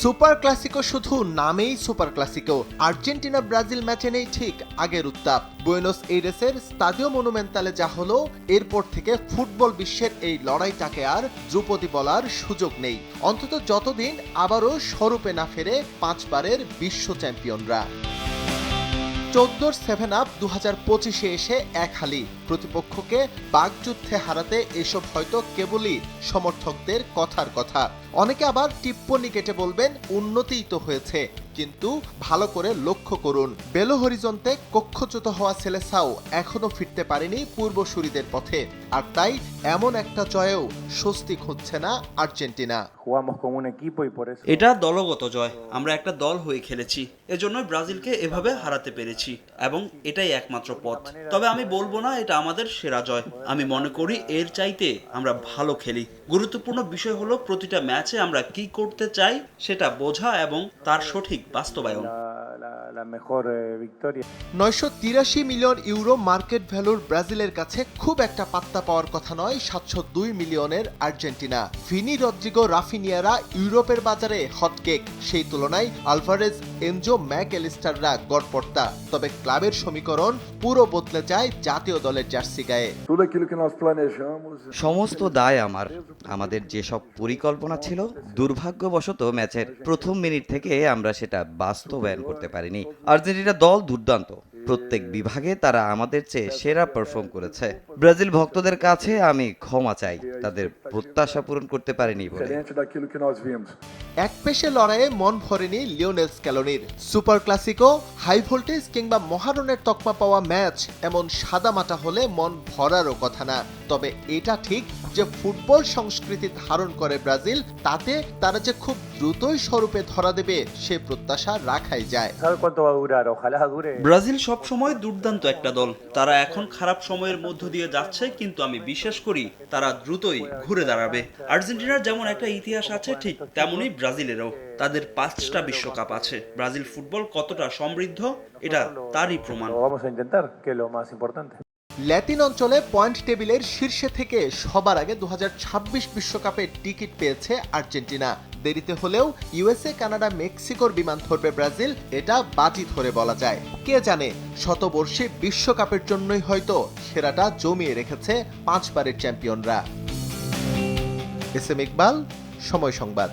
Super Clasico শুধু নামেই super Clasico. Argentina, Brazil ম্যাচে নেই ঠিক আগের উত্তাপ। বুয়েনোস এইরেসের স্তাদিও মনুমেন্টালে যা হলো, এরপর থেকে ফুটবল বিশ্বের এই লড়াইটাকে আর ধ্রুপদী বলার সুযোগ নেই। অন্তত যতদিন আবারও স্বরূপে না ফেরে পাঁচবারের বিশ্ব চ্যাম্পিয়নরা। চোদ্দোর সেভেন আপ দু হাজার পঁচিশে এসে এক হালি। প্রতিপক্ষকে বাগযুদ্ধে হারাতে এসব হয়তো কেবলই সমর্থকদের কথার কথা। অনেকে আবার টিপ্পনি কেটে বলবেন, উন্নতিই তো হয়েছে। কিন্তু ভালো করে লক্ষ্য করুন। বেলো হরিজন্তে কক্ষচ্যুত হওয়া সেলেসাও এখনও ফিরতে পারেনি পূর্বসূরিদের পথে। আর তাই এমন একটা জয়েও স্বস্তি খুঁজছে না আর্জেন্টিনা. এটা দলগত জয়। আমরা একটা দল হয়ে খেলেছি। এজন্যই ব্রাজিলকে এভাবে হারাতে পেরেছি এবং এটাই একমাত্র পথ। তবে আমি বলব না এটা আমাদের সেরা জয়। আমি মনে করি এর চাইতে আমরা ভালো খেলি। গুরুত্বপূর্ণ বিষয় হলো প্রতিটা ম্যাচে আমরা কি করতে চাই সেটা বোঝা এবং তার সঠিক বাস্তবায়ন La, la, mejor eh, victoria. নয়শো তিরাশি মিলিয়ন ইউরো মার্কেট ভ্যালুর ব্রাজিলের কাছে খুব একটা পাত্তা পাওয়ার কথা নয় সাতশো দুই মিলিয়নের আর্জেন্টিনা। ভিনি রদ্রিগো রাফিনিয়ারা ইউরোপের বাজারে হটকেক সেই তুলনায় আলভারেজ এনজো ম্যাক এলিস্টাররা গড়পড়তা। তবে ক্লাবের সমীকরণ পুরো বদলে যায় জাতীয় দলের জার্সি গায়ে। Tudo aquilo que nós planejamos. সমস্ত দায় আমার। আমাদের যেসব পরিকল্পনা ছিল দুর্ভাগ্যবশত ম্যাচের প্রথম মিনিট থেকে আমরা সেটা বাস্তবায়ন করতে পারিনি। আর্জেন্টিনা দল দুর্দান্ত। প্রত্যেক বিভাগে তারা আমাদের চেয়ে সেরা পারফর্ম করেছে। ব্রাজিল ভক্তদের কাছে আমি ক্ষমা চাই। তাদের প্রত্যাশা পূরণ করতে পারিনি বলে. এক পেশে লড়াইয়ে মন ভরেনি লিওনেল স্ক্যালোনির। সুপার ক্লাসিকো হাই ভোল্টেজ কিংবা মহারণের তকমা পাওয়া ম্যাচ এমন সাদামাটা হলে মন ভরারও কথা না। তবে এটা ঠিক যে ফুটবল সংস্কৃতি ধারণ করে ব্রাজিল তাতে তারা যে খুব দ্রুতই স্বরূপে ধরা দেবে সে প্রত্যাশা রাখাই যায়. ব্রাজিল সব সময় দুর্দান্ত একটা দল। তারা এখন খারাপ সময়ের মধ্য দিয়ে যাচ্ছে কিন্তু আমি বিশ্বাস করি তারা দ্রুতই ঘুরে দাঁড়াবে। আর্জেন্টিনার যেমন একটা ইতিহাস আছে ঠিক তেমনই ব্রাজিলেরও। তাদের পাঁচটা বিশ্বকাপ আছে। ব্রাজিল ফুটবল কতটা সমৃদ্ধ এটা তারই প্রমাণ. ল্যাতিন অঞ্চলে পয়েন্ট টেবিলের শীর্ষে থেকে সবার আগে দু বিশ্বকাপের টিকিট পেয়েছে আর্জেন্টিনা। দেরিতে হলেও ইউএসএ, কানাডা, মেক্সিকোর বিমান ধরবে ব্রাজিল, এটা বাজি ধরে বলা যায়। কে জানে, শতবর্ষে বিশ্বকাপের জন্যই হয়তো সেরাটা জমিয়ে রেখেছে পাঁচবারের চ্যাম্পিয়নরা। এস এম ইকবাল, সময় সংবাদ।